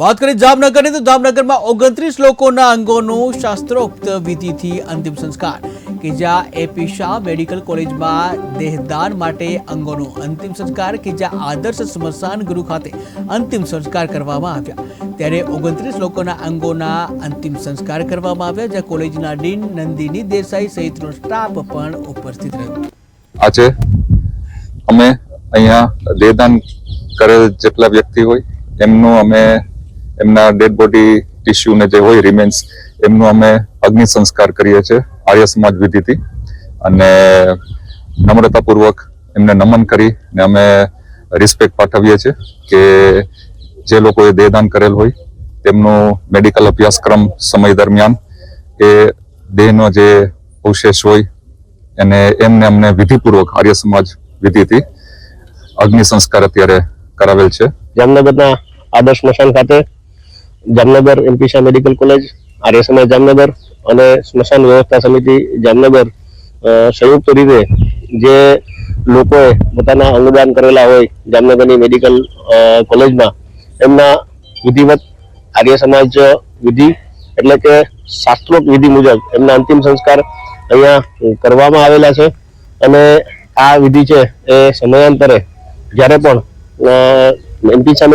વાત કરીએ જામનગરની, તો જામનગરમાં ઓગણત્રીસ લોકોના અંગોનું શાસ્ત્રોક્ત વિધિથી અંતિમ સંસ્કાર કે જ્યાં એપી શાહ મેડિકલ કોલેજમાં દેહદાન માટે અંગોનો અંતિમ સંસ્કાર કે જ્યાં આદર્શ સ્મશાન ગૃહ ખાતે અંતિમ સંસ્કાર કરવામાં આવ્યા. ત્યારે ઓગણત્રીસ લોકોના અંગોના અંતિમ સંસ્કાર કરવામાં આવ્યા, જ્યાં કોલેજના ડીન નંદિની દેસાઈ સહિતનો સ્ટાફ પણ ઉપસ્થિત રહ્યો. આજે અમે અહીંયા દેહદાન કરેલ જેટલા વ્યક્તિ હોય, એમનું અમે એમના ડેડ બોડી ટિશ્યુ ને જે હોય રિમેન્સ એમનું અમે અગ્નિ સંસ્કાર કરીએ છીએ, આર્ય સમાજ વિધિથી. અને નમ્રતાપૂર્વક એમને નમન કરી ને અમે રિસ્પેક્ટ પાઠવીએ છીએ કે જે લોકોએ દેહદાન કરેલ હોય, તેમનું મેડિકલ અભ્યાસક્રમ સમય દરમિયાન એ દેહનો જે અવશેષ હોય એને એમને અમને વિધિપૂર્વક આર્ય સમાજ વિધિથી અગ્નિ સંસ્કાર અત્યારે કરાવેલ છે. જામનગરના આદર્શ સ્મશાન ખાતે જામનગર એમપીશા મેડિકલ કોલેજ આર્ય સમાજ જામનગર અને સ્મશાન વ્યવસ્થા સમિતિ જામનગર સંયુક્ત રીતે જે લોકોએ પોતાના અંગદાન કરેલા હોય જામનગરની મેડિકલ કોલેજમાં એમના વિધિવત આર્ય સમાજ વિધિ એટલે કે શાસ્ત્રોક વિધિ મુજબ એમના અંતિમ સંસ્કાર અહીંયા કરવામાં આવેલા છે અને આ વિધિ છે એ સમયાંતરે જ્યારે પણ એમપી સામે